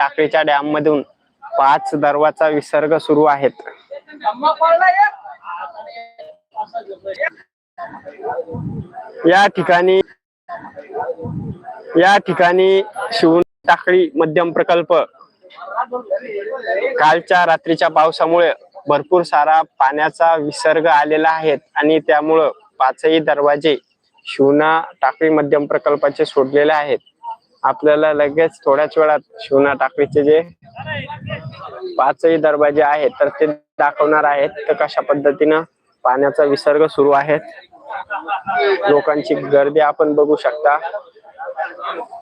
टाकळीच्या dam मधून पाच दरवाजा विसर्ग सुरू आहेत. या ठिकाणी या ठिकाणी शिवून टाकळी मध्यम प्रकल्प. कालच्या रात्रीच्या पावसामुळे भरपूर सारा पाण्याचा विसर्ग आलेला आहे आणि त्यामुळं पाचही दरवाजे शिवना टाकळी मध्यम प्रकल्पाचे सोडलेले आहेत. आपल्याला लगेच थोड्याच वेळात शिवना टाकळीचे जे पाचही दरवाजे आहेत तर ते दाखवणार आहेत. तर कशा पद्धतीनं पाण्याचा विसर्ग सुरू आहे लोकांची गर्दी आपण बघू शकता.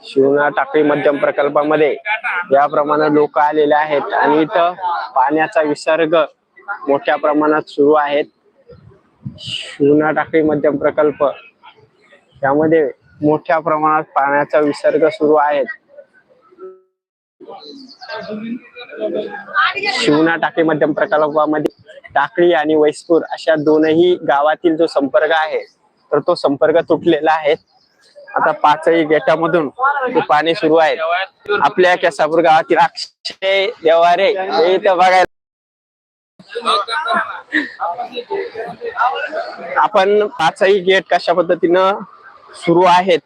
शिवना टाकळी मध्यम प्रकल्पामध्ये या प्रमाणात लोक आलेले आहेत आणि इथं पाण्याचा विसर्ग मोठ्या प्रमाणात सुरू आहेत. शिवना टाकळी मध्यम प्रकल्प यामध्ये मोठ्या प्रमाणात पाण्याचा विसर्ग सुरू आहे. शिवना टाकळी मध्यम प्रकल्पामध्ये टाकळी आणि वैसपूर अशा दोनही गावातील जो संपर्क आहे तर तो संपर्क तुटलेला आहे. आता पाचही गेटामधून पाणी सुरू आहे. आपल्या केसापूर गावातील अक्षय देवारे हे इथं बघायला आपण पाचही गेट कशा पद्धतीनं सुरू आहेत.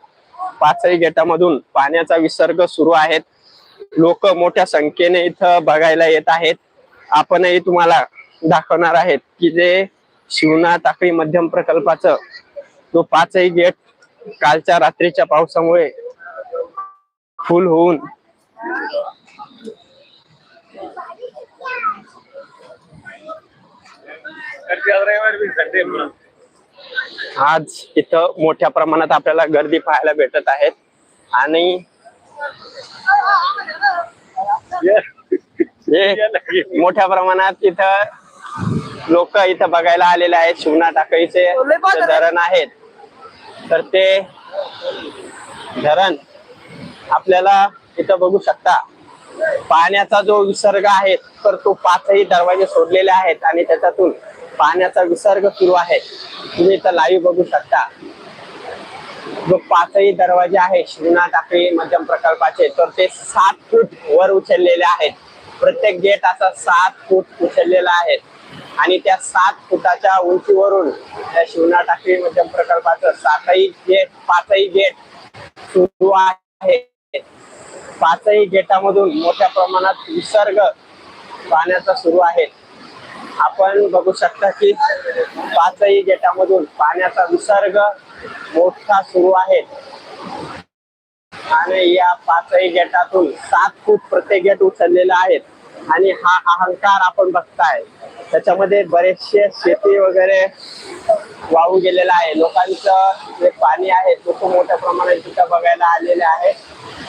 पाचही गेटामधून पाण्याचा विसर्ग सुरू आहेत. लोक मोठ्या संख्येने इथं बघायला येत आहेत. आपणही तुम्हाला दाखवणार आहेत की जे शिवना टाकळी मध्यम प्रकल्पाचं तो पाचही गेट कालच्या रात्रीच्या पावसामुळे फुल होऊन आज इथं मोठ्या प्रमाणात आपल्याला गर्दी पाहायला भेटत आहेत. आणि मोठ्या प्रमाणात इथं लोक इथं बघायला आलेले आहेत. शिवना टाकळीचे धरण आहेत. तर ते धरण आपल्याला इथं बघू शकता. पाण्याचा जो विसर्ग आहे तर तो पाचही दरवाजे सोडलेले आहेत आणि त्याच्यातून पाण्याचा विसर्ग सुरू आहे. तुम्ही इथं लाईव्ह बघू शकता. जो पाचही दरवाजे आहेत शिवना टाकळी मध्यम प्रकल्पाचे तर ते सात फूट वर उचललेले आहेत. प्रत्येक गेट असा सात फूट उचललेला आहे. आणि त्या सात फुटाच्या उंचीवरून त्या शिवना टाकळी मध्यम प्रकल्पाचं सातही गेट पाचही गेट सुरू आहे. पाचही गेटामधून मोठ्या प्रमाणात विसर्ग पाण्याचा सुरू आहे. आपण बघू शकता की पाचही गेटामधून पाण्याचा विसर्ग मोठा सुरू आहे. आणि या पाचही गेटातून सात फूट प्रत्येक गेट उचललेला आहे. आणि हा अहंकार आपण बघताय. त्याच्यामध्ये बरेचसे शेती वगैरे वाहू गेलेला आहे. लोकांचं जे पाणी आहे तो खूप मोठ्या प्रमाणात तिथं बघायला आलेले आहे.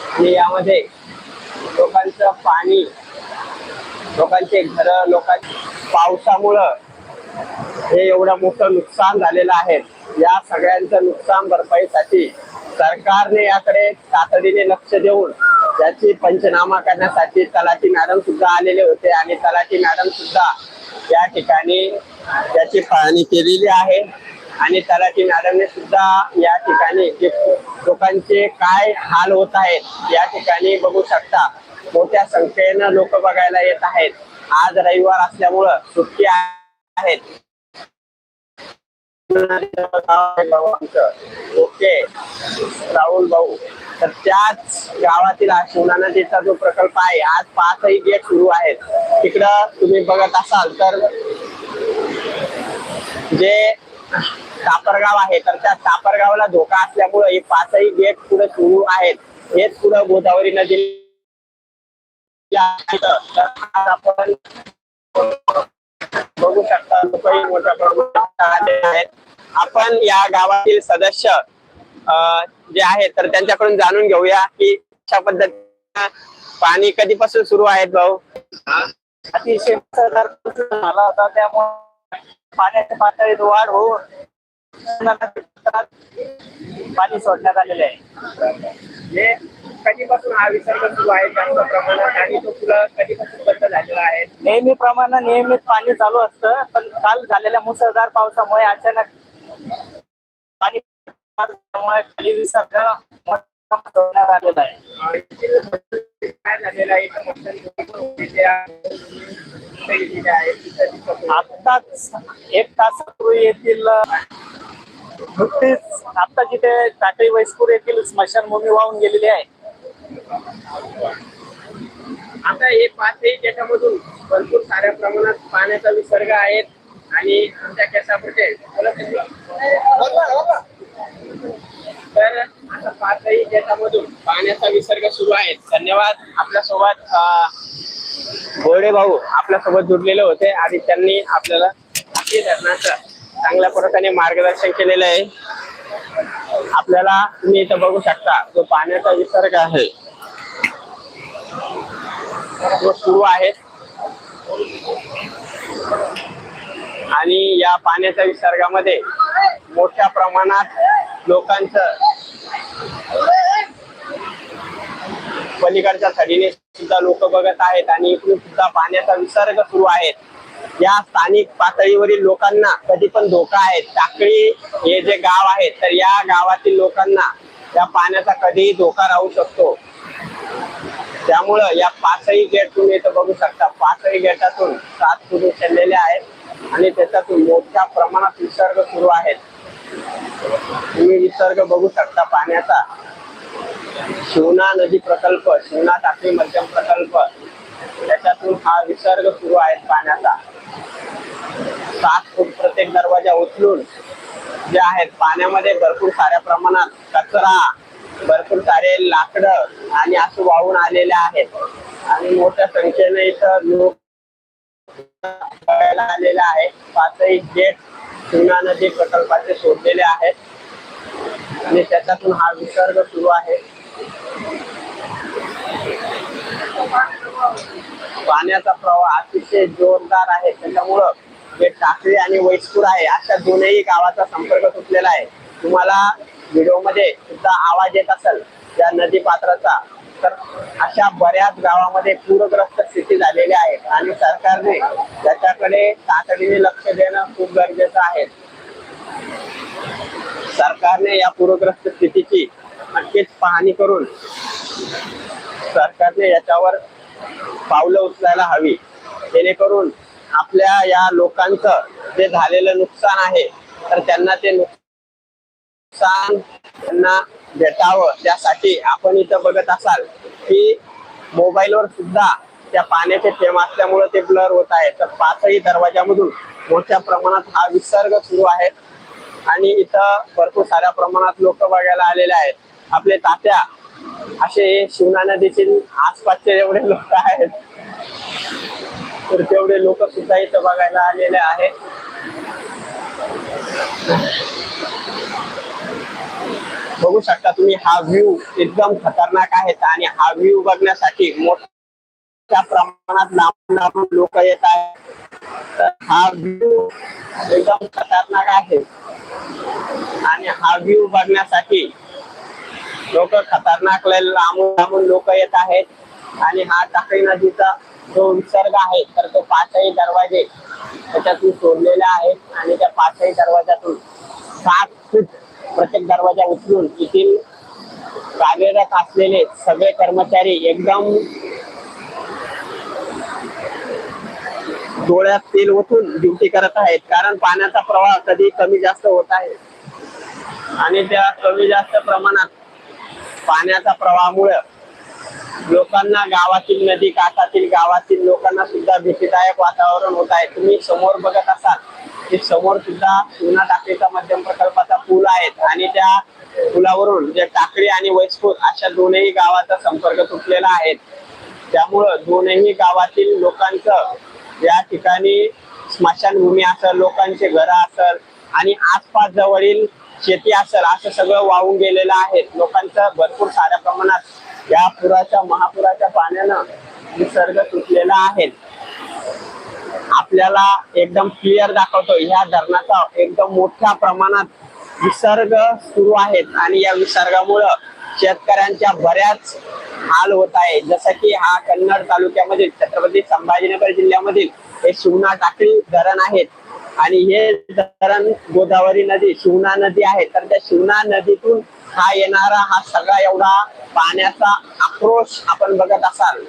आणि यामध्ये लोकांचं पाणी लोकांचे घर लोकांचे पावसामुळं हे एवढं मोठं नुकसान झालेलं आहे. या सगळ्यांचं नुकसान भरपाईसाठी सरकारने याकडे तातडीने लक्ष देऊन याची पंचनामा करण्यासाठी तलाठी मॅडम सुद्धा आलेले होते आणि तलाठी मॅडम सुद्धा या ठिकाणी त्याची पाहणी केलेली आहे. आणि तलाठी मॅडमने सुद्धा या ठिकाणी लोकांचे काय हाल होत आहेत या ठिकाणी बघू शकता. मोठ्या संख्येनं लोक बघायला येत आहेत. आज रविवार असल्यामुळं सुट्टी आहेत. ओके. राहुल भाऊ तर त्याच गावातील शिवना नदीचा जो प्रकल्प आहे आज पाचही गेट सुरू आहेत. तिकडं तुम्ही बघत असाल तर जे टापरगाव आहे तर त्या टापरगावला धोका असल्यामुळे हे पाचही गेट पुढे सुरू आहेत. हेच पुढे गोदावरी नदी आपण बघू शकता लोकही मोठ्या प्रमाणात आले आहेत आपण या गावातील सदस्य जे आहेत तर त्यांच्याकडून जाणून घेऊया की अशा पद्धतीने पाणी कधीपासून सुरू आहेत भाऊ? अतिशय झाला होता त्यामुळे पाण्याच्या पातळीत वाढ होऊन पाणी सोडण्यात आलेले आहे. कधीपासून हा विसर्ग सुरू आहे? जास्त प्रमाणात आणि तो तुला कधीपासून बंद झालेला आहे? नेहमीप्रमाणे नियमित पाणी चालू असतं पण काल झालेल्या मुसळधार पावसामुळे अचानक पाणी खाली विसर्ग आलेला आहे. काय झालेलं आहे? आत्ताच एक तासापूर्वी येथील नुकतीच आता जिथे टाकळी वैसपूर येथील स्मशानभूमी वाहून गेलेली आहे आता हे पाचही त्याच्यामधून भरपूर साऱ्या प्रमाणात पाण्याचा विसर्ग आहे आणि आमच्या केसापुरते तर आता पाचही त्याच्यामधून पाण्याचा विसर्ग सुरू आहे. धन्यवाद. आपल्यासोबत अं, बोर्डे भाऊ आपल्यासोबत जुडलेले होते आणि त्यांनी आपल्याला धरणाचं चांगल्या प्रकारे मार्गदर्शन केलेलं आहे. आपल्याला तुम्ही इथं बघू शकता जो पाण्याचा विसर्ग आहे तो सुरू आहे. आणि या पाण्याच्या विसर्गामध्ये मोठ्या प्रमाणात लोकांचं पलीकडच्या थडीने सुद्धा लोक बघत आहेत आणि इकडून सुद्धा पाण्याचा विसर्ग सुरू आहे. या स्थानिक पातळीवरील लोकांना कधी पण धोका आहे. टाकळी हे जे गाव आहे तर या गावातील लोकांना या पाण्याचा कधीही धोका राहू शकतो. त्यामुळं या पाचही गेट तुम्ही इथं बघू शकता. पाचही गेटातून सात सुरू चाललेले आहेत आणि त्याच्यातून मोठ्या प्रमाणात विसर्ग सुरू आहेत. तुम्ही विसर्ग बघू शकता पाण्याचा. शिवना नदी प्रकल्प शिवना टाकळी मध्यम प्रकल्प त्याच्यातून हा विसर्ग सुरू आहे पाण्याचा. सात फूट प्रत्येक दरवाजा उचलून जे आहेत पाण्यामध्ये भरपूर साऱ्या प्रमाणात कचरा भरपूर सारे लाकडं आणि असं वाहून आलेले आहेत. आणि मोठ्या संख्येने इथं लोक आलेले आहे पाचही गेट शिवना नदी प्रकल्पाचे सोडलेले आहेत. आणि त्याच्यातून हा विसर्ग सुरू आहे. पाण्याचा प्रवाह अतिशय जोरदार आहे. त्याच्यामुळं जे टाकळी आणि वैसपूर आहे अशा दोनही गावाचा संपर्क तुटलेला आहे. तुम्हाला व्हिडिओमध्ये सुद्धा आवाज येत असेल त्या नदी पात्राचा तर अशा बऱ्याच गावामध्ये पूरग्रस्त स्थिती झालेली आहे आणि सरकारने त्याच्याकडे तातडीने लक्ष देणं खूप गरजेचं आहे. सरकारने या पूरग्रस्त स्थितीची नक्कीच पाहणी करून सरकारने याच्यावर पावलं उचलायला हवी जेणेकरून आपल्या या लोकांचं जे झालेलं नुकसान आहे तर त्यांना ते नुकसान त्यांना भेटावं. त्यासाठी आपण इथं बघत असाल की मोबाईलवर सुद्धा त्या पाण्याचे थेंब असल्यामुळे ते ब्लर होत आहे. तर पाचही दरवाजामधून मोठ्या प्रमाणात हा विसर्ग सुरू आहे. आणि इथं भरपूर साऱ्या प्रमाणात लोक बघायला आलेले आहेत. आपले तात्या असे शिवना नदीचे आसपासचे एवढे लोक आहेत. तर तेवढे लोक सुद्धा इथं बघायला आलेले आहेत. बघू शकता तुम्ही हा व्ह्यू एकदम खतरनाक आहे आणि हा व्ह्यू बघण्यासाठी मोठ्या प्रमाणात लांबून लांबून लोक येत आहेत. तर हा व्ह्यू एकदम खतरनाक आहे. आणि हा व्ह्यू बघण्यासाठी लोक खतरनाक लय लांबून लांबून लोक येत आहेत. आणि हा टाकळी नदीचा जो विसर्ग आहे तर तो पाचही दरवाजे त्याच्यातून सोडलेले आहेत आणि त्या पाचही दरवाजातून सात फूट प्रत्येक दरवाजा उचलून येथील कार्यरत असलेले सगळे कर्मचारी एकदम डोळ्यात तेल ओतून ड्युटी करत आहेत. कारण पाण्याचा प्रवाह कधी कमी जास्त होत आहे. आणि त्या कमी जास्त प्रमाणात पाण्याचा प्रवाहामुळे लोकांना गावातील नदी काठातील गावातील लोकांना सुद्धा भीतीदायक वातावरण होत आहे. तुम्ही समोर बघत असाल की समोर सुद्धा पुन्हा टाकळीचा मध्यम प्रकल्पाचा पूल आहेत आणि त्या पुलावरून जे टाकळी आणि वैसपूर अशा दोनही गावाचा संपर्क तुटलेला आहे. त्यामुळं दोनही गावातील लोकांचं या ठिकाणी स्मशानभूमी असेल लोकांचे घर असेल आणि आसपास जवळील शेती असेल असं सगळं वाहून गेलेलं आहे. लोकांचं भरपूर साऱ्या प्रमाणात या पुराच्या महापुराच्या पाण्यानं निसर्ग तुटलेला आहे. आपल्याला एकदम क्लिअर दाखवतो ह्या धरणाचा एकदम मोठ्या प्रमाणात विसर्ग सुरू आहेत आणि या विसर्गामुळं शेतकऱ्यांच्या बऱ्याच हाल होत आहे. जसं की हा कन्नड तालुक्यामधील छत्रपती संभाजीनगर जिल्ह्यामधील हे शिवना टाकळी धरण आहेत. आणि हे धरण गोदावरी नदी शिवना नदी आहे. तर त्या शिवना नदीतून हा येणारा हा सगळा एवढा पाण्याचा आक्रोश आपण बघत असाल.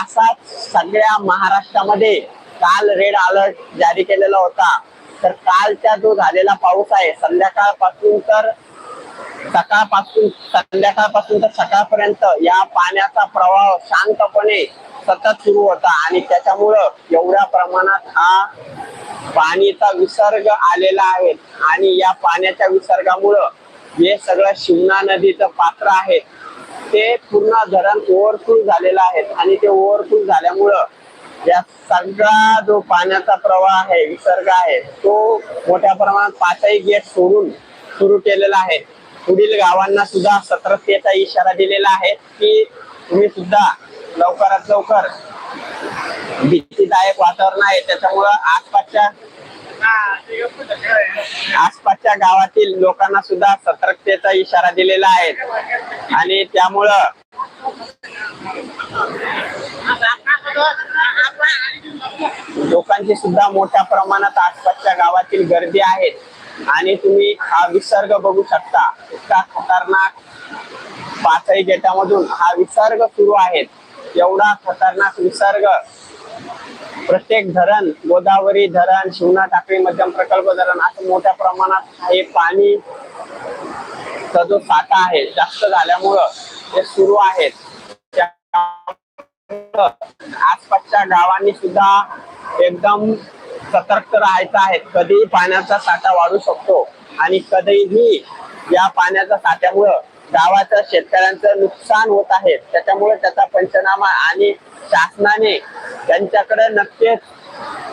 असाच सगळ्या महाराष्ट्रामध्ये काल रेड अलर्ट जारी केलेला होता. तर कालचा जो झालेला पाऊस आहे संध्याकाळपासून तर सकाळपासून संध्याकाळपासून तर सकाळपर्यंत या पाण्याचा प्रवाह शांतपणे सतत सुरू होता आणि त्याच्यामुळं एवढ्या प्रमाणात हा पाणीचा विसर्ग आलेला आहे. आणि या पाण्याच्या विसर्गामुळं जे सगळं शिवना नदीचं पात्र आहे ते पूर्ण धरण ओव्हरफ्लो झालेलं आहे. आणि ते ओव्हरफ्लो झाल्यामुळं या सगळा जो पाण्याचा प्रवाह आहे विसर्ग आहे तो मोठ्या प्रमाणात पाचही गेट सोडून सुरू केलेला आहे. पुढील गावांना सुद्धा सतर्कतेचा इशारा दिलेला आहे की तुम्ही सुद्धा लवकरात लवकर भीतीदायक वातावरण आहे. त्याच्यामुळं आसपासच्या आसपासच्या गावातील लोकांना सुद्धा सतर्कतेचा इशारा दिलेला आहे. आणि त्यामुळं लोकांची सुद्धा मोठ्या प्रमाणात आसपासच्या गावातील गर्दी आहे. आणि तुम्ही हा विसर्ग बघू शकता. इतका खतरनाक पाचही गेटामधून हा विसर्ग सुरू आहे. एवढा खतरनाक विसर्ग प्रत्येक धरण गोदावरी धरण शिवना टाकळी मध्यम प्रकल्प धरण असं मोठ्या प्रमाणात हे पाणी चा जो साठा आहे जास्त झाल्यामुळं ते सुरू आहेत. आसपासच्या गावांनी सुद्धा एकदम सतर्क राहायचं आहे. कधीही पाण्याचा साठा वाढू शकतो. आणि कधीही या पाण्याच्या साठ्यामुळं गावाचं शेतकऱ्यांचं नुकसान होत आहे. त्याच्यामुळे त्याचा पंचनामा आणि शासनाने त्यांच्याकडे नक्कीच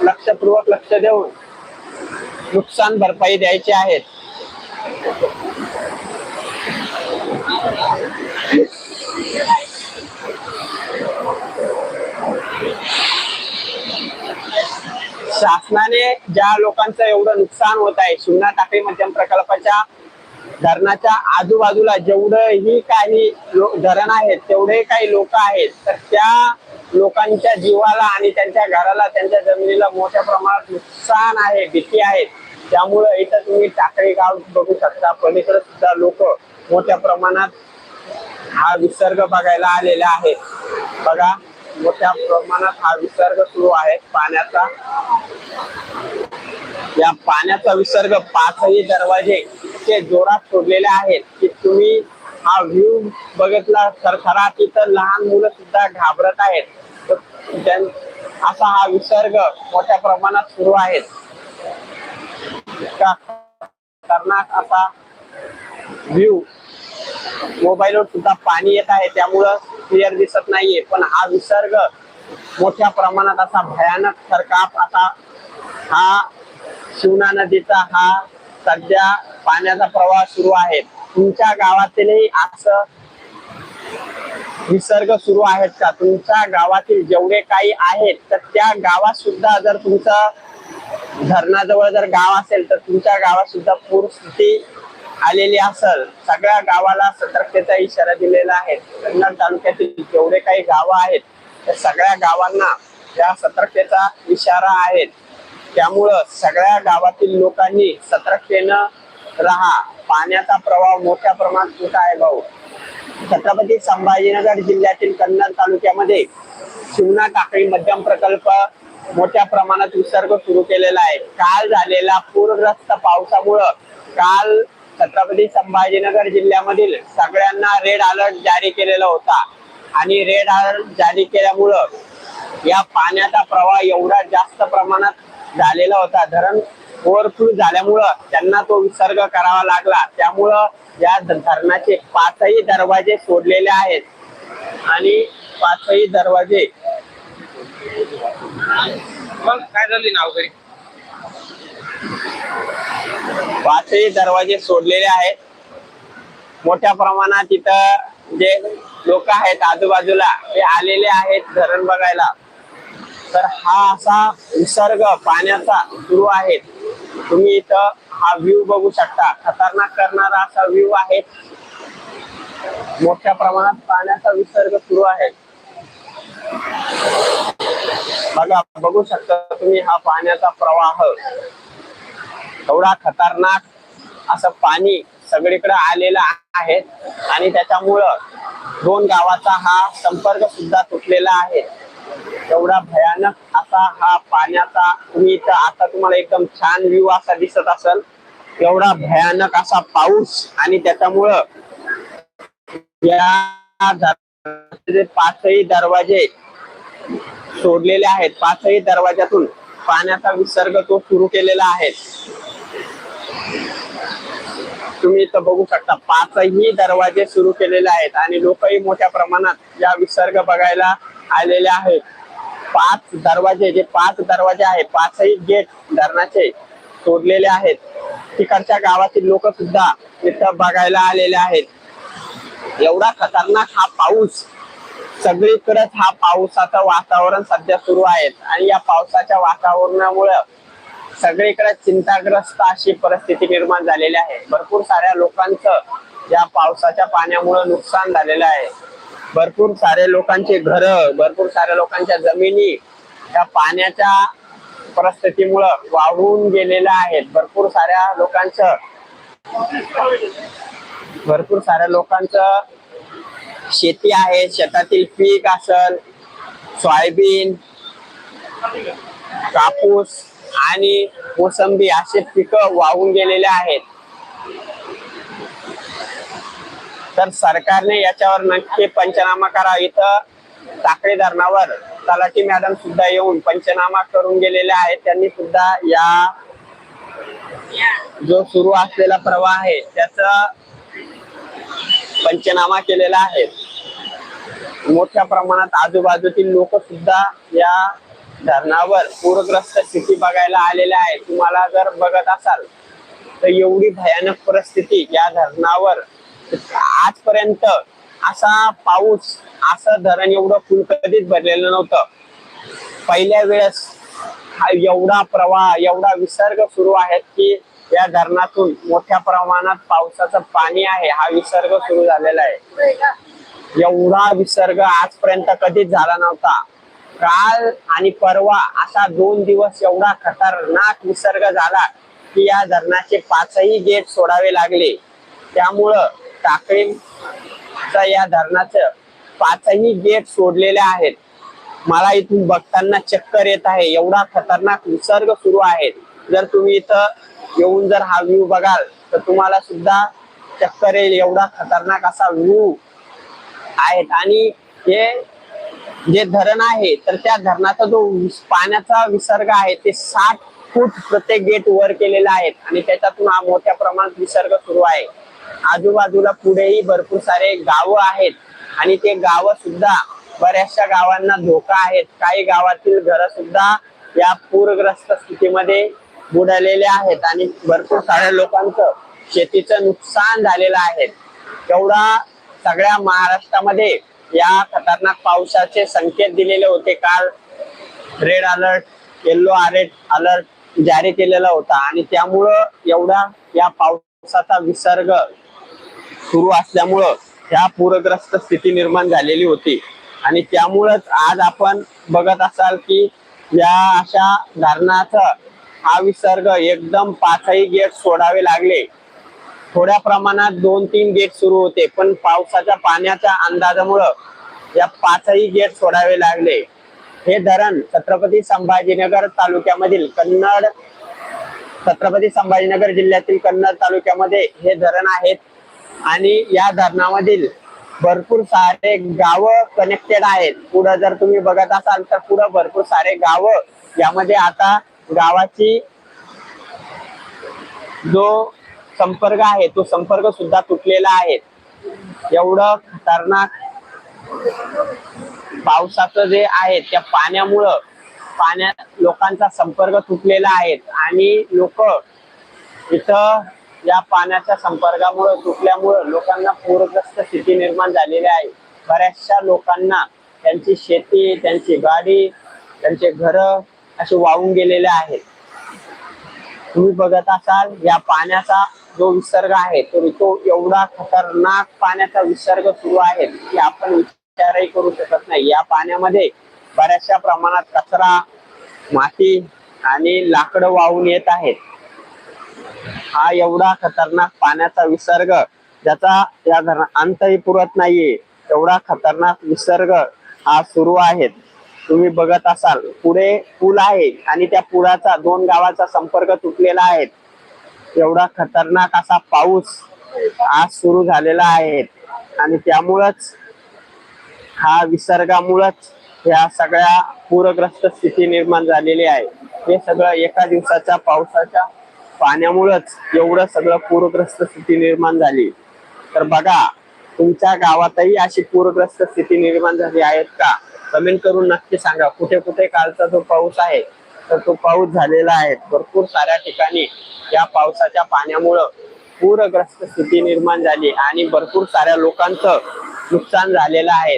लक्षपूर्वक लक्ष देऊन नुकसान भरपाई द्यायची आहेत शासनाने ज्या लोकांचं एवढं नुकसान होत आहे शिवना टाकळी मध्यम प्रकल्पाच्या धरणाच्या आजूबाजूला जेवढंही काही लो- धरण आहेत तेवढे काही लोक आहेत तर त्या लोकांच्या जीवाला आणि त्यांच्या घराला त्यांच्या जमिनीला मोठ्या प्रमाणात नुकसान आहे भीती आहे. त्यामुळं इथं तुम्ही टाकळी गाव बघू शकता. पलीकडे सुद्धा लोक मोठ्या प्रमाणात हा विसर्ग बघायला आलेला आहे बघा मोठ्या प्रमाणात हा विसर्ग सुरू आहे. पाण्याचा या पाण्याचा विसर्ग पाचही दरवाजे इतके जोरात सोडलेले आहेत की तुम्ही हा व्ह्यू बघितला तर खरा तिथं लहान मुलं सुद्धा घाबरत आहेत. तर असा हा विसर्ग मोठ्या प्रमाणात सुरू आहे. असा व्ह्यू मोबाईलवर सुद्धा पाणी येत आहे. त्यामुळं क्लिअर दिसत नाहीये. पण हा विसर्ग मोठ्या प्रमाणात असा भयानक सरकाप असा हा शिवना नदीचा हा सध्या पाण्याचा प्रवाह सुरू आहे. तुमच्या गावातीलही असं विसर्ग सुरू आहेत का? तुमच्या गावातील जेवढे काही आहेत तर त्या गावात सुद्धा जर तुमचा धरणाजवळ जर गाव असेल तर तुमच्या गावात सुद्धा पूरस्थिती आलेली असल सगळ्या गावाला सतर्कतेचा इशारा दिलेला आहे. कन्नड तालुक्यातील जेवढे काही गावं आहेत त्या सगळ्या गावांना या सतर्कतेचा इशारा आहे. त्यामुळं सगळ्या गावातील लोकांनी सतर्कतेनं राहा. पाण्याचा प्रवाह मोठ्या प्रमाणात होत आहे भाऊ? छत्रपती संभाजीनगर जिल्ह्यातील कन्नड तालुक्यामध्ये शिवना काकळी मध्यम प्रकल्प मोठ्या प्रमाणात विसर्ग सुरू केलेला आहे. काल झालेला पूरग्रस्त पावसामुळं काल छत्रपती संभाजीनगर जिल्ह्यामधील सगळ्यांना रेड अलर्ट जारी केलेला होता. आणि रेड अलर्ट जारी केल्यामुळं या पाण्याचा प्रवाह एवढा जास्त प्रमाणात झालेला होता. धरण ओव्हरफ्लो झाल्यामुळं त्यांना तो विसर्ग करावा लागला. त्यामुळं या धरणाचे पाचही दरवाजे सोडलेले आहेत. आणि पाचही दरवाजे मग काय झाली नाव पाचही दरवाजे सोडलेले आहेत. मोठ्या प्रमाणात इथं जे लोक आहेत आजूबाजूला ते आलेले आहेत धरण बघायला. तर हा असा विसर्ग पाण्याचा सुरू आहे. तुम्ही इथं हा व्ह्यू बघू शकता. खतरनाक करणारा असा व्ह्यू आहे. मोठ्या प्रमाणात पाण्याचा विसर्ग सुरू आहे. बघा बघू शकता तुम्ही हा पाण्याचा प्रवाह. एवढा खतरनाक असं पाणी सगळीकडे आलेलं आहे. आणि त्याच्यामुळं दोन गावाचा हा संपर्क सुद्धा तुटलेला आहे. एवढा भयानक असा हा पाण्याचा तुम्ही इथं आता तुम्हाला एकदम छान व्ह्यू असा दिसत असेल. एवढा भयानक असा पाऊस आणि त्याच्यामुळं या पाचही दरवाजे सोडलेले आहेत. पाचही दरवाजातून पाण्याचा विसर्ग तो सुरू केलेला आहे. तुम्ही इथं बघू शकता. पाचही दरवाजे सुरू केलेले आहेत आणि लोकही मोठ्या प्रमाणात या विसर्ग बघायला आलेले आहेत. पाच दरवाजे जे पाच दरवाजे आहेत पाचही गेट धरणाचे तोडलेले आहेत. तिकडच्या गावातील लोक सुद्धा इथं बघायला आलेले आहेत. एवढा खतरनाक हा पाऊस सगळीकडेच हा पावसाचं वातावरण सध्या सुरू आहे. आणि या पावसाच्या वातावरणामुळं सगळीकडे चिंताग्रस्त अशी परिस्थिती निर्माण झालेली आहे. भरपूर साऱ्या लोकांचं या पावसाच्या पाण्यामुळे नुकसान झालेलं आहे. भरपूर सारे लोकांचे घर भरपूर साऱ्या लोकांच्या जमिनी या पाण्याच्या परिस्थितीमुळं वाहून गेलेल्या आहेत. भरपूर साऱ्या लोकांचं भरपूर साऱ्या लोकांचं शेती आहे शेतातील पीक असल सोयाबीन कापूस आणि मोसंबी असे पिकं वाहून गेलेले आहेत. तर सरकारने याच्यावर नक्की पंचनामा करा. इथं टाकळी धरणावर तलाठी मॅडम सुद्धा येऊन पंचनामा करून गेलेले आहेत. त्यांनी सुद्धा या जो सुरू असलेला प्रवाह आहे त्याचा पंचनामा केलेला आहे. मोठ्या प्रमाणात आजूबाजूतील लोक सुद्धा या धरणावर पूरग्रस्त स्थिती बघायला आलेल्या आहेत तुम्हाला जर बघत असाल तर एवढी भयानक परिस्थिती या धरणावर आजपर्यंत असा पाऊस असं धरण एवढं फुल कधीच भरलेलं नव्हतं. पहिल्या वेळेस हा एवढा प्रवाह एवढा विसर्ग सुरू आहे की या धरणातून मोठ्या प्रमाणात पावसाचं पाणी आहे हा विसर्ग सुरू झालेला आहे. एवढा विसर्ग आजपर्यंत कधीच झाला नव्हता. काल आणि परवा असा दोन दिवस एवढा खतरनाक विसर्ग झाला की या धरणाचे पाचही गेट सोडावे लागले. त्यामुळं टाकळीच्या या धरणाचं पाचही गेट सोडलेले आहेत. मला इथून बघताना चक्कर येत आहे. एवढा खतरनाक विसर्ग सुरू आहे. जर तुम्ही इथं येऊन जर हा व्ह्यू बघाल तर तुम्हाला सुद्धा चक्कर येईल. एवढा खतरनाक असा व्ह्यू आहेत. आणि हे जे धरण आहे तर त्या धरणाचा जो विस- पाण्याचा विसर्ग आहे ते साठ फूट प्रत्येक गेट वर केलेला आहे आणि त्याच्यातून हा मोठ्या प्रमाणात विसर्ग सुरू आहे. आजूबाजूला पुढेही भरपूर सारे गावं आहेत आणि ते गाव सुद्धा बऱ्याचशा गावांना धोका आहेत. काही गावातील घर सुद्धा या पूरग्रस्त स्थितीमध्ये बुडालेले आहेत आणि भरपूर साऱ्या लोकांचं शेतीचं नुकसान झालेलं आहे. एवढा सगळ्या महाराष्ट्रामध्ये या खतरनाक पावसाचे संकेत दिलेले होते. काल red alert yellow alert alert जारी केलेला होता. आणि त्यामुळं एवढा या पावसाचा विसर्ग सुरू असल्यामुळं ह्या पूरग्रस्त स्थिती निर्माण झालेली होती. आणि त्यामुळंच आज आपण बघत असाल की या अशा धरणाचा हा विसर्ग एकदम पाचही गेट सोडावे लागले. थोड्या प्रमाणात दोन तीन गेट सुरू होते पण पावसाच्या पाण्याच्या अंदाजामुळं या पाचही गेट सोडावे लागले. हे धरण छत्रपती संभाजीनगर तालुक्यामधील कन्नड छत्रपती संभाजीनगर जिल्ह्यातील कन्नड तालुक्यामध्ये हे धरण आहेत. आणि या धरणामधील भरपूर सारे गावं कनेक्टेड आहेत. पुढं जर तुम्ही बघत असाल तर पुढं भरपूर सारे गावं यामध्ये आता गावाची जो संपर्क आहे तो संपर्क सुद्धा तुटलेला आहे. एवढं खतरनाक पावसाचं जे आहे त्या पाण्यामुळं पाण्या लोकांचा संपर्क तुटलेला आहे आणि लोक इथं या पाण्याच्या संपर्कामुळे तुटल्यामुळं लोकांना पूरग्रस्त स्थिती निर्माण झालेली आहे. बऱ्याचशा लोकांना त्यांची शेती त्यांची गाडी त्यांचे घर असे वाहून गेलेले आहेत. तुम्ही बघत असाल या पाण्याचा जो विसर्ग आहे तो तो एवढा खतरनाक पाण्याचा विसर्ग सुरू आहे की आपण विचारही करू शकत नाही. या पाण्यामध्ये बऱ्याचशा प्रमाणात कचरा माती आणि लाकडं वाहून येत आहेत. हा एवढा खतरनाक पाण्याचा विसर्ग ज्याचा या धरण अंतही पुरत नाहीये एवढा खतरनाक विसर्ग हा सुरू आहे. तुम्ही बघत असाल पुढे पूल आहे आणि त्या पुलाचा दोन गावाचा संपर्क तुटलेला आहे. एवढा खतरनाक असा पाऊस आज सुरू झालेला आहे. आणि त्यामुळंच हा विसर्गामुळंच ह्या सगळ्या पूरग्रस्त स्थिती निर्माण झालेली आहे. हे सगळं एका दिवसाच्या पावसाच्या पाण्यामुळंच एवढं सगळं पूरग्रस्त स्थिती निर्माण झाली. तर बघा तुमच्या गावातही अशी पूरग्रस्त स्थिती निर्माण झाली आहेत का? कमेंट करून नक्की सांगा. कुठे कुठे कालचा जो पाऊस आहे तर तो पाऊस झालेला आहे. भरपूर साऱ्या ठिकाणी या पावसाच्या पाण्यामुळं पूरग्रस्त स्थिती निर्माण झाली आणि भरपूर साऱ्या लोकांचं नुकसान झालेलं आहे.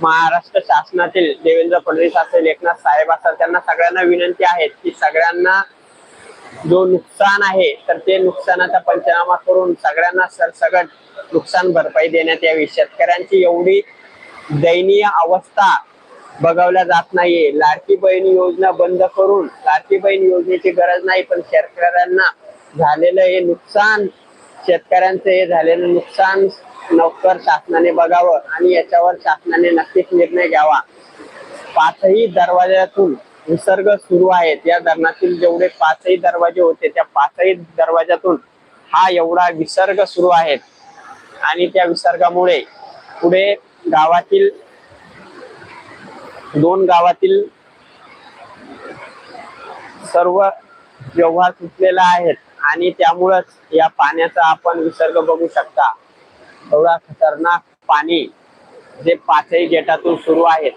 महाराष्ट्र शासनातील देवेंद्र फडणवीस असेल एकनाथ साहेब असेल त्यांना सगळ्यांना विनंती आहे की सगळ्यांना जो नुकसान आहे तर ते नुकसानाचा पंचनामा करून सगळ्यांना सरसगट नुकसान भरपाई देण्यात यावी. शेतकऱ्यांची एवढी दयनीय अवस्था बघवल्या जात नाहीये. लाडकी बहीण योजना बंद करून लाडकी बहीण योजनेची गरज नाही पण शेतकऱ्यांना झालेलं हे नुकसान शेतकऱ्यांचं हे झालेलं नुकसान नोकर शासनाने बघावं आणि याच्यावर शासनाने नक्कीच निर्णय घ्यावा. पाचही दरवाज्यातून विसर्ग सुरू आहेत. या धरणातील जेवढे पाचही दरवाजे होते त्या पाचही दरवाज्यातून हा एवढा विसर्ग सुरू आहे. आणि त्या विसर्गामुळे पुढे गावातील दोन गावातील सर्व व्यवहार सुटलेला आहेत आणि त्यामुळंच या पाण्याचा आपण विसर्ग बघू शकता. एवढा खतरनाक पाणी जे पाचही गेटातून सुरू आहेत.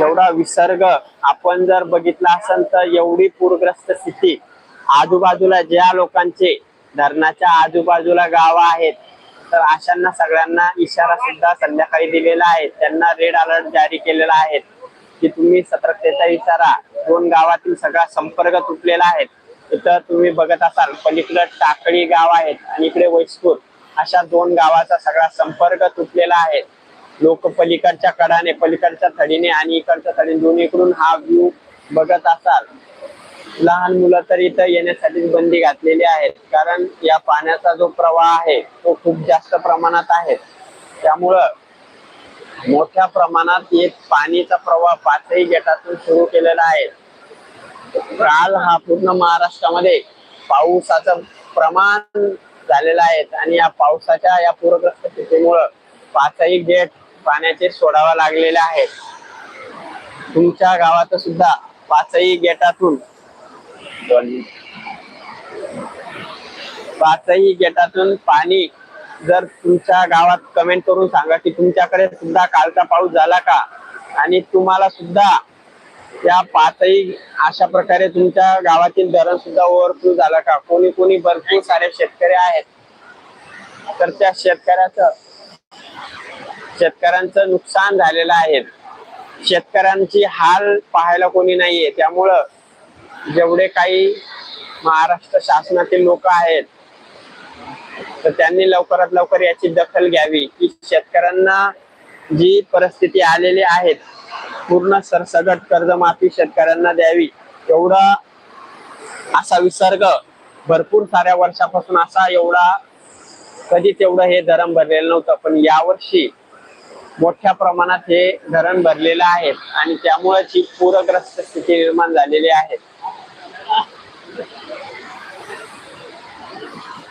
एवढा विसर्ग आपण जर बघितला असेल तर एवढी पूरग्रस्त स्थिती आजूबाजूला ज्या लोकांचे धरणाच्या आजूबाजूला गाव आहेत. तर अशांना सगळ्यांना इशारा सुद्धा संध्याकाळी दिलेला आहे. त्यांना रेड अलर्ट जारी केलेला आहे. की तुम्ही सतर्कतेचा इशारा दोन गावातील सगळा संपर्क तुटलेला आहे. इथं तुम्ही बघत असाल पलीकडे टाकळी गाव आहेत आणि इकडे वैसपूर. अशा दोन गावाचा सगळा संपर्क तुटलेला आहे. लोक पलीकडच्या कडाने पलीकडच्या थडीने आणि इकडच्या थडीने दोन्हीकडून हा व्ह्यू बघत असाल. लहान मुलं तर इथं येण्यासाठी बंदी घातलेली आहेत. कारण या पाण्याचा जो प्रवाह आहे तो खूप जास्त प्रमाणात आहे. त्यामुळं मोठ्या प्रमाणात एक पाणीचा प्रवाह पाचही गेटातून सुरू केलेला आहे. काल हा पूर्ण महाराष्ट्रामध्ये पावसाचं प्रमाण झालेलं आहे आणि या पावसाच्या या पूरग्रस्त स्थितीमुळं पाचही गेट पाण्याचे सोडावा लागलेले आहेत. तुमच्या गावात सुद्धा पाचही गेटातून पाचही गेटातून पाणी जर तुमच्या गावात कमेंट करून सांगा की तुमच्याकडे सुद्धा कालचा पाऊस झाला का? आणि तुम्हाला सुद्धा या पाचही अशा प्रकारे तुमच्या गावातील धरण सुद्धा ओव्हरफ्लो झाला का? कोणी कोणी भरपूर सारे शेतकरी आहेत. तर त्या शेतकऱ्याचं शेतकऱ्यांचं नुकसान झालेलं आहे. शेतकऱ्यांची हाल पाहायला कोणी नाहीये. त्यामुळं जेवढे काही महाराष्ट्र शासनातील लोक आहेत तर त्यांनी लवकरात लवकर याची दखल घ्यावी. की शेतकऱ्यांना जी परिस्थिती आलेली आहेत पूर्ण सरसगट कर्जमाफी शेतकऱ्यांना द्यावी. एवढा असा विसर्ग भरपूर साऱ्या वर्षापासून असा एवढा कधीच एवढं हे धरण भरलेलं नव्हतं पण यावर्षी मोठ्या प्रमाणात हे धरण भरलेलं आहे आणि त्यामुळेच ही पूरग्रस्त स्थिती निर्माण झालेली आहे.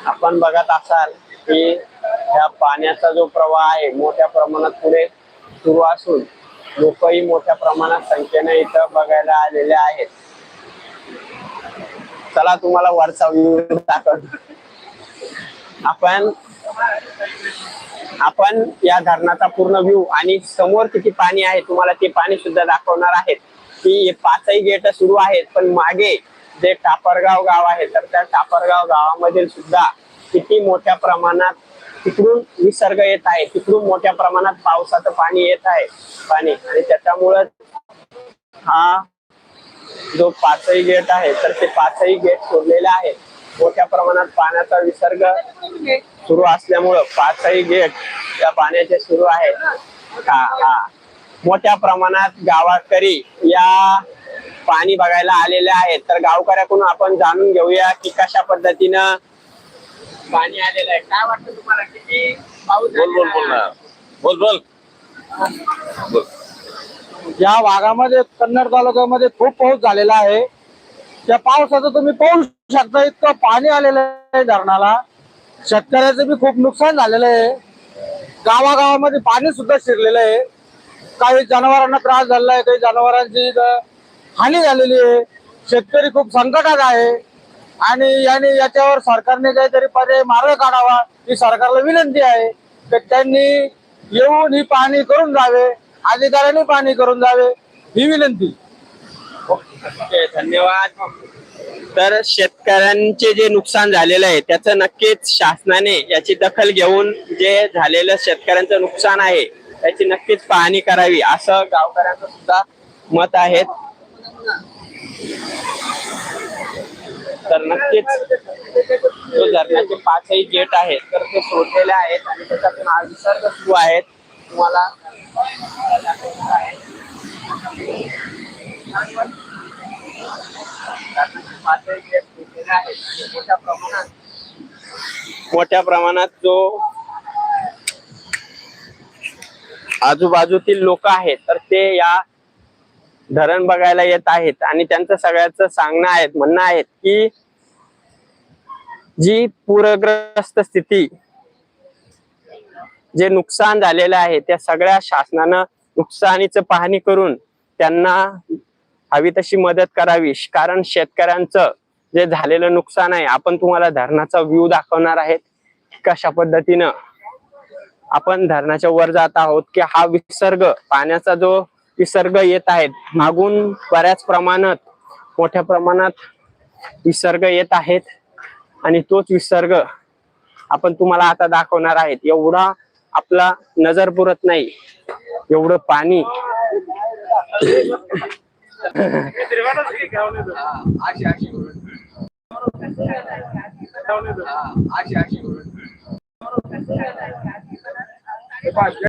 आपण बघत असाल की या पाण्याचा जो प्रवाह आहे मोठ्या प्रमाणात पुढे सुरू असून लोकही मोठ्या प्रमाणात संख्येने इथं बघायला आलेले आहेत. चला तुम्हाला वरचा व्ह्यू दाखवतो. आपण आपण या धरणाचा पूर्ण व्ह्यू आणि समोर किती पाणी आहे तुम्हाला ते पाणी सुद्धा दाखवणार आहेत. की पाचही गेट सुरू आहेत पण मागे जे टापरगाव गाव आहे तर त्या टापरगाव गावामधील सुद्धा किती मोठ्या प्रमाणात तिकडून विसर्ग येत आहे तिकडून मोठ्या प्रमाणात पावसाचं पाणी येत आहे पाणी. आणि त्याच्यामुळं हा जो पाचही गेट आहे तर ते पाचही गेट सोडलेले आहे मोठ्या प्रमाणात पाण्याचा विसर्ग सुरू असल्यामुळं पाचही गेट या पाण्याचे सुरू आहे हा हा. मोठ्या प्रमाणात गावाकरी या पाणी बघायला आलेले आहेत. तर गावकऱ्याकडून आपण जाणून घेऊया की कशा पद्धतीनं पाणी आलेलं आहे. काय वाटतं तुम्हाला? किती पाऊस बोल बोल बोल ना? बोल बोल. बोल. या भागामध्ये कन्नड तालुक्यामध्ये खूप पाऊस झालेला आहे. त्या पावसाचं तुम्ही पाहू शकता इतकं पाणी आलेलं आहे धरणाला. शेतकऱ्याचं बी खूप नुकसान झालेलं आहे. गावागावामध्ये पाणी सुद्धा शिरलेलं आहे. काही जनावरांना त्रास झालेला आहे काही जनावरांची हानी झालेली आहे. शेतकरी खूप संकटात आहे. आणि याने याच्यावर सरकारने काहीतरी पर्याय मार्ग काढावा ही सरकारला विनंती आहे तर त्यांनी येऊन ही पाणी करून जावे अधिकाऱ्यांनी पाणी करून जावे ही विनंती. धन्यवाद. तर शेतकऱ्यांचे जे नुकसान झालेलं आहे त्याचं नक्कीच शासनाने याची दखल घेऊन जे झालेलं शेतकऱ्यांचं नुकसान आहे त्याची नक्कीच पाहणी करावी असं गावकऱ्यांचं सुद्धा मत आहे. तर नक्कीच जो धरणाचे पाचही गेट आहेत तर ते सोडलेले आहेत आणि त्याच्यातून हा विसर्ग सुरू आहेत तुम्हाला मोठ्या प्रमाणात जो आजूबाजूतील लोक आहेत तर ते या धरण बघायला येत आहेत आणि त्यांचं सगळ्याचं सांगणं आहे म्हणणं आहे की जी पूरग्रस्त स्थिती जे नुकसान झालेलं आहे त्या सगळ्या शासनानं नुकसानीचं पाहणी करून त्यांना हवी तशी मदत करावी. कारण शेतकऱ्यांचं जे झालेलं नुकसान आहे आपण तुम्हाला धरणाचा व्ह्यू दाखवणार आहेत कशा पद्धतीनं आपण धरणाच्या वर जात आहोत की हा विसर्ग पाण्याचा जो विसर्ग येत आहेत. मागून बऱ्याच प्रमाणात मोठ्या प्रमाणात विसर्ग येत आहेत. आणि तोच विसर्ग आपण तुम्हाला आता दाखवणार आहेत. एवढा आपला नजर पुरत नाही. एवढं पाणी.